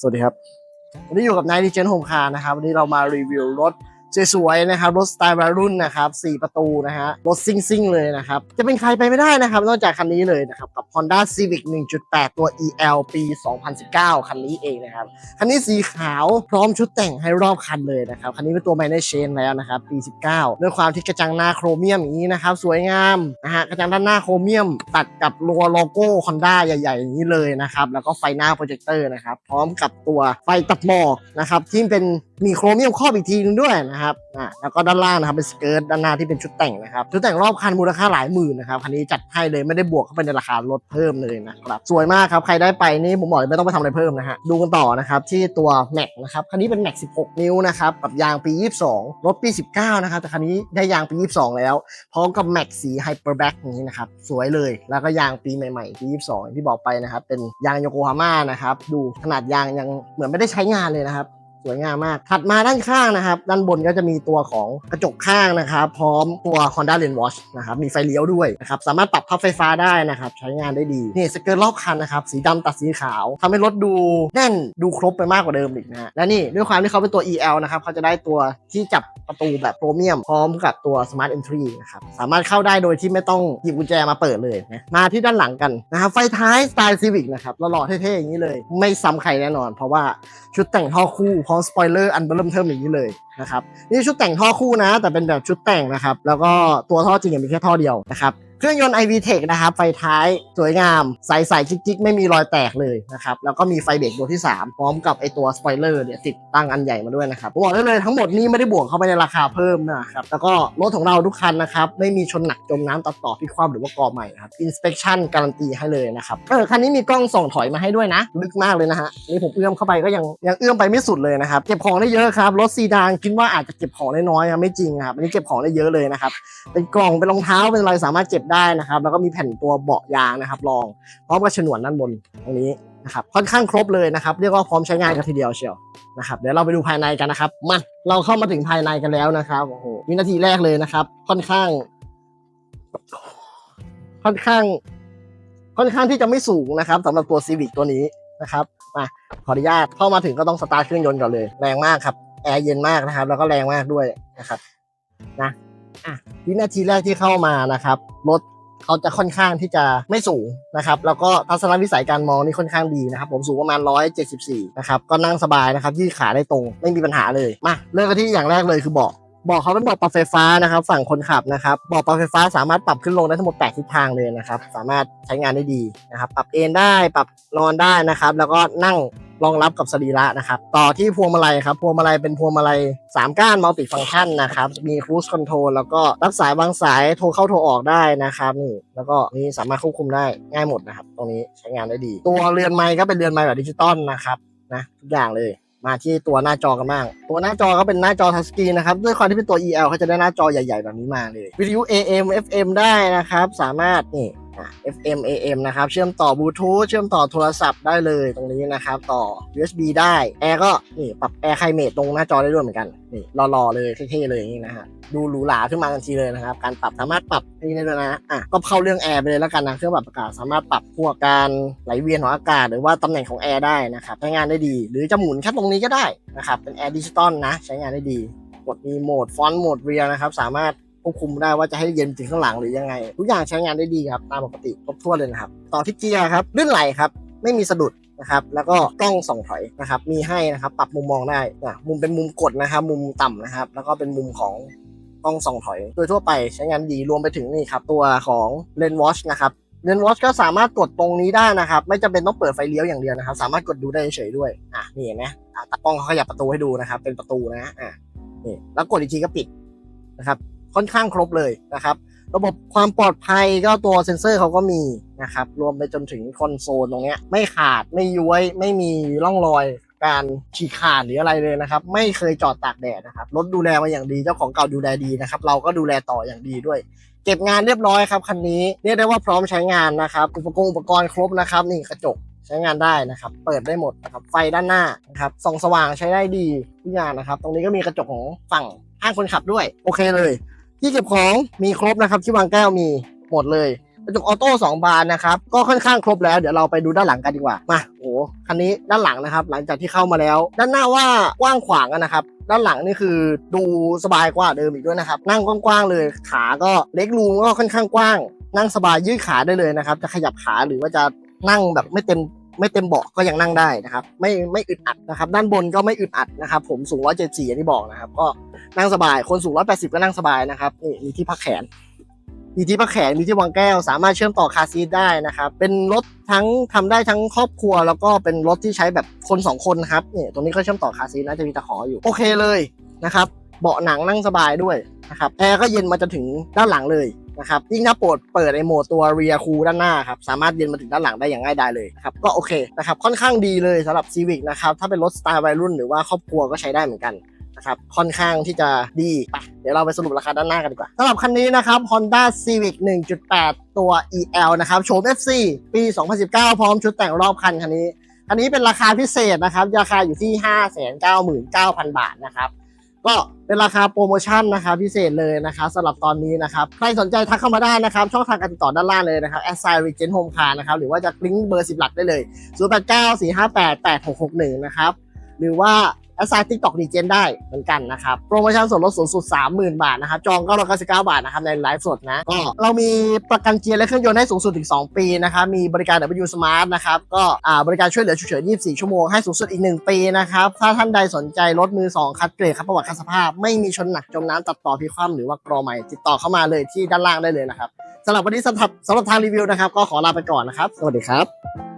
สวัสดีครับ วันนี้อยู่กับนายดิเจนโฮมคาร์นะครับ วันนี้เรามารีวิวรถ สวยๆนะครับรถสไตล์วัยรุ่นนะครับ4ประตูนะฮะรถซิ่งซิงๆเลยนะครับจะเป็นใครไปไม่ได้นะครับ นอกจากคันนี้เลยนะครับกับ Honda Civic 1.8 ตัว EL ปี 2019 คันนี้เองนะครับคันนี้สีขาวพร้อมชุดแต่งให้รอบคันเลยนะครับคันนี้เป็นตัว Minor Chain แล้วนะครับปี 19ด้วยความที่กระจังหน้าโครเมียมอย่างนี้นะครับสวยงามนะฮะกระจังด้านหน้าโครเมียม ตัดกับโลโลโก้ Honda ใหญ่ๆอย่างนี้เลยนะครับแล้วก็ไฟหน้าโปรเจคเตอร์นะครับพร้อมกับตัวไฟตัดหมอกนะครับที่เป็นมีโครเมียมครอบอีกทีนึงด้วยนะครับอ่าแล้วก็ด้านล่างนะครับเป็นสเกิร์ตด้านหน้าที่เป็นชุดแต่งนะครับชุดแต่งรอบคันมูลค่าหลายหมื่นนะครับคันนี้จัดให้เลยไม่ได้บวกเข้าไปในราคารถเพิ่มเลยนะครับสวยมากครับใครได้ไปนี่ผมบอกเลยไม่ต้องไปทำอะไรเพิ่มนะฮะดูกันต่อนะครับที่ตัวแม็กนะครับคันนี้เป็นแม็ก16 นิ้วนะครับกับยางปี 22 รถปี 19 นะครับแต่คันนี้ได้ยางปี 22 แล้วพร้อมกับแม็กสีไฮเปอร์แบ็กนี้นะครับสวยเลยแล้วก็ยางปีใหม่ๆปี22อย่างที่บอกไปนะครับเป็นยางโยโกฮาม่านะครับดูขนาดยางยังเหมือนไม่ได้ใช้งานเลยนะครับ สวยงามมาก ถัดมาด้านข้างนะครับ ด้านบนก็จะมีตัวของกระจกข้างนะครับ พร้อมตัว Honda Lane Watch นะครับ มีไฟเลี้ยวด้วยนะครับ สามารถปรับพับไฟฟ้าได้นะครับ ใช้งานได้ดี นี่สเกิร์ตรอบคันนะครับ สีดำตัดสีขาวทำให้รถดูแน่น ดูครบไปมากกว่าเดิมอีกนะฮะ และนี่ด้วยความที่เขาเป็นตัว EL นะครับ เขาจะได้ตัวที่จับ ประตูแบบโครเมียม พร้อมกับตัว Smart Entry นะครับ สามารถเข้าได้โดยที่ไม่ต้องหยิบกุญแจมาเปิดเลยนะมาที่ด้านหลังกันนะครับไฟท้ายสไตล์ซีวิกนะครับหล่อๆเท่ๆอย่างนี้เลย ไม่ซ้ำใครแน่นอน เพราะว่าชุดแต่งท่อคู่พร้อมสปอยเลอร์อันเบิ่มเทิมอย่างนี้เลยนะครับนี่ชุดแต่งท่อคู่นะ แต่เป็นแบบชุดแต่งนะครับแล้วก็ตัวท่อจริงมีแค่ท่อเดียวนะครับ เครื่องยนต์ iVTEC นะครับ ไฟท้ายสวยงาม ใสๆจิ๊กๆ ไม่มีรอยแตกเลยนะครับ แล้วก็มีไฟเบรกตัวที่ 3 พร้อมกับไอตัวสปอยเลอร์เนี่ยติดตั้งอันใหญ่มาด้วยนะครับบอกได้เลยทั้งหมดนี้ไม่ได้บวกเข้าไปในราคาเพิ่มนะครับ แล้วก็รถของเราทุกคันนะครับ ไม่มีชนหนักจมน้ำตัดต่อพิความหรือว่ากอใหม่นะครับ inspection การันตีให้เลยนะครับเออคันนี้มีกล้องส่องถอยมาให้ด้วยนะ ลึกมากเลยนะฮะนี่ผมเอื้อมเข้าไปก็ยังยังเอื้อมไปไม่สุดเลยนะครับเก็บของได้เยอะครับรถซีดานคิดว่าอาจจะเก็บของได้น้อยครับไม่จริงครับอันนี้เก็บของได้เยอะเลยนะครับเป็นกล่องเป็นรองเท้าเป็นอะไรสามารถเก็บไได้นะครับ แล้วก็มีแผ่นตัวเบาะยางนะครับรองพร้อมกับฉนวนด้านบนตรงนี้นะครับค่อนข้างครบเลยนะครับเรียกว่าพร้อมใช้งานกันทีเดียวเชียวนะครับเดี๋ยวเราไปดูภายในกันนะครับมาเราเข้ามาถึงภายในกันแล้วนะครับโอ้โหวินาทีแรกเลยนะครับ ค่อนข้าง ค่อนข้าง ค่อนข้างที่จะไม่สูงนะครับสำหรับตัวซีวิ c ตัวนี้นะครับมาขออนุญาตเข้ามาถึงก็ต้องสตาร์ทเครื่องยนต์ก่อนเลย แรงมากครับแอร์เย็นมากนะครับ แล้วก็แรงมากด้วยนะครับนะ วินาทีแรกที่เข้ามานะครับรถเขาจะค่อนข้างที่จะไม่สูงนะครับ แล้วก็ทัศนวิสัยการมองนี่ค่อนข้างดีนะครับ ผมสูงประมาณ 174 นะครับ ก็นั่งสบายนะครับที่ขาได้ตรง ไม่มีปัญหาเลย มา เริ่มกันที่อย่างแรกเลยคือเบาะเบอกเขาเป็นเบอกปรับไฟฟ้านะครับ ฝั่งคนขับนะครับเบอกปรับไฟฟ้าสามารถปรับขึ้นลงได้ทั้งหมด 8 ทิศทางเลยนะครับ สามารถใช้งานได้ดีนะครับ ปรับเอนได้ ปรับนอนได้นะครับ แล้วก็นั่ง รองรับกับสรีระนะครับ ต่อที่พวงมาลัยครับ พวงมาลัยเป็นพวงมาลัย 3 ก้านมัลติฟัง c t ชันนะครับ มีครู e คอนโทรลแล้วก็รับสายวางสายโทรเข้าโทรออกได้นะครับนี่แล้วก็นี่สามารถควบคุมได้ง่ายหมดนะครับ ตรงนี้ใช้งานได้ดี ตัวเรือนไม้ก็เป็นเรือนไม้แบบดิจิตอลนะครับนะทุกอย่างเลยมาที่ตัวหน้าจอกันบ้าง ตัวหน้าจอก็เป็นหน้าจอทัชสกรีนนะครับ ด้วยความที่เป็นตัว EL เขาจะได้หน้าจอใหญ่ๆ แบบนี้มาเลย วิทยุ AM FM ได้นะครับ สามารถนี่ FM AM นะครับ เชื่อมต่อบลูทูธเชื่อมต่อโทรศัพท์ได้เลยตรงนี้นะครับ ต่อ USB ได้ แอร์ก็นี่ปรับแอร์ไคลเมตตรงหน้าจอได้ด้วยเหมือนกัน นี่รอๆเลยเท่ๆเลยอย่างนี้นะฮะดูหรูหราขึ้นมาทันทีเลยนะครับ การปรับสามารถปรับนี่ได้ด้วยนะอะก็เข้าเรื่องแอร์ไปเลยแล้วกันนะเครื่องปรับอากาศสามารถปรับพวกการไหลเวียนของอากาศ หรือว่าตำแหน่งของแอร์ได้นะครับใช้งานได้ดี หรือจะหมุนแค่ตรงนี้ก็ได้นะครับเป็นแอร์ดิจิตอลนะใช้งานได้ดีกดมีโหมดฟอนต์โหมดเรียนะครับ สามารถ ควบคุมได้ว่าจะให้เย็นถึงข้างหลังหรือยังไง ทุกอย่างใช้งานได้ดีครับตามปกติครบถ้วนเลยนะครับ ต่อที่เกียร์ครับลื่นไหลครับไม่มีสะดุดนะครับแล้วก็กล้องส่องถอยนะครับมีให้นะครับปรับมุมมองได้นะมุมเป็นมุมกดนะครับมุมต่ำนะครับ แล้วก็เป็นมุมของกล้องส่องถอย โดยทั่วไปใช้งานดีรวมไปถึงนี่ครับตัวของเลนวอชนะครับเลนวอชก็สามารถกดตรงนี้ได้นะครับ ไม่จำเป็นต้องเปิดไฟเลี้ยวอย่างเดียวนะครับ สามารถกดดูได้เฉยด้วยอะนี่เห็นไหมอะตากล้องเขาขยับประตูให้ดูนะครับ เป็นประตูนะอะนี่แล้วกดอีกทีก็ปิดนะครับ ค่อนข้างครบเลยนะครับ ระบบความปลอดภัยก็ตัวเซ็นเซอร์เขาก็มีนะครับ รวมไปจนถึงคอนโซลตรงเนี้ยไม่ขาดไม่ย้วยไม่มีร่องรอยการฉีกขาดหรืออะไรเลยนะครับ ไม่เคยจอดตากแดดนะครับรถดูแลมาอย่างดีเจ้าของเก่าดูแลดีนะครับ เราก็ดูแลต่ออย่างดีด้วย เก็บงานเรียบร้อยครับคันนี้เรียกได้ว่าพร้อมใช้งานนะครับอุปกรณ์อุปกรณ์ครบนะครับ นี่กระจกใช้งานได้นะครับ เปิดได้หมดนะครับไฟด้านหน้านะครับส่องสว่างใช้ได้ดีทุกอย่างนะครับ ตรงนี้ก็มีกระจกของฝั่งข้างคนขับด้วย โอเคเลย ที่เก็บของมีครบนะครับ ที่วางแก้วมีหมดเลยกระจกออโต้สองบานนะครับ ก็ค่อนข้างครบแล้ว เดี๋ยวเราไปดูด้านหลังกันดีกว่า มาโอ้คันนี้ด้านหลังนะครับ หลังจากที่เข้ามาแล้ว ด้านหน้าว่ากว้างขวางนะครับ ด้านหลังนี่คือดูสบายกว่าเดิมอีกด้วยนะครับ นั่งกว้างๆเลย ขาก็เล็กรูมก็ค่อนข้างกว้าง นั่งสบายยืดขาได้เลยนะครับ จะขยับขาหรือว่าจะนั่งแบบไม่เต็ม ไม่เต็มเบาะก็ยังนั่งได้นะครับ ไม่ไม่อึดอัดนะครับ ด้านบนก็ไม่อึดอัดนะครับ ผมสูง174อย่างที่บอกนะครับ ก็นั่งสบายคนสูง180ก็นั่งสบายนะครับนี่มีที่พักแขน มีที่พักแขนมีที่วางแก้ว สามารถเชื่อมต่อคาซีทได้นะครับ เป็นรถทั้งทำได้ทั้งครอบครัว แล้วก็เป็นรถที่ใช้แบบคนสองคนนะครับเนี่ยตรงนี้ก็เชื่อมต่อคาซีทนะจะมีตะขออยู่โอเคเลยนะครับ เบาะหนังนั่งสบายด้วยนะครับแอร์ก็เย็นมาจนถึงด้านหลังเลย นะครับยิ่งถ้าปวดเปิดไอโหมดตัวเรียคูด้านหน้าครับสามารถเย็นมาถึงด้านหลังได้อย่างง่ายดายเลยนะครับก็โอเคนะครับค่อนข้างดีเลยสำหรับ Civic นะครับถ้าเป็นรถสไตล์วัยรุ่นหรือว่าครอบครัวก็ใช้ได้เหมือนกันนะครับค่อนข้างที่จะดีไปเดี๋ยวเราไปสรุปราคาด้านหน้ากันดีกว่าสำหรับคันนี้นะครับ Honda Civic 1.8 ตัว EL นะครับโฉม FC ปี 2019 พร้อมชุดแต่งรอบคันคันนี้ คันนี้เป็นราคาพิเศษนะครับ ราคาอยู่ที่ 599,000 บาทนะครับ ก็เป็นราคาโปรโมชั่นนะครับพิเศษเลยนะครับสำหรับตอนนี้นะครับ ใครสนใจทักเข้ามาได้นะครับ ช่องทางการติดต่อด้านล่างเลยนะครับแอสไซรีเจนโฮมคาร์นะครับ หรือว่าจะลิงก์เบอร์สิบหลักได้เลย 0894588661 นะครับ หรือว่า แอสไซน์ทิกตอกดีเจนได้เหมือนกันนะครับโปรโมชั่นส่วนลดสูงสุด 30,000 บาทนะครับจองก็ร้อยเก้าสิบเก้าบาทนะครับในไลฟ์สดนะก็เรามีประกันเกียร์และเครื่องยนต์ให้สูงสุดถึง 2 ปีนะครับมีบริการ W Smart นะครับก็อ่าบริการช่วยเหลือฉุกเฉิน 24 ชั่วโมงให้สูงสุดอีก 1 ปีนะครับถ้าท่านใดสนใจรถมือ 2 คัดเกรดครับประวัติคัดสภาพ ไม่มีชนหนักจมน้ำตัดต่อพิคว่ำหรือว่ากรอใหม่ติดต่อเข้ามาเลยที่ด้านล่างได้เลยนะครับสำหรับวันนี้สำหรับสำหรับทางรีวิวนะครับก็ขอลาไปก่อนนะครับ สวัสดีครับ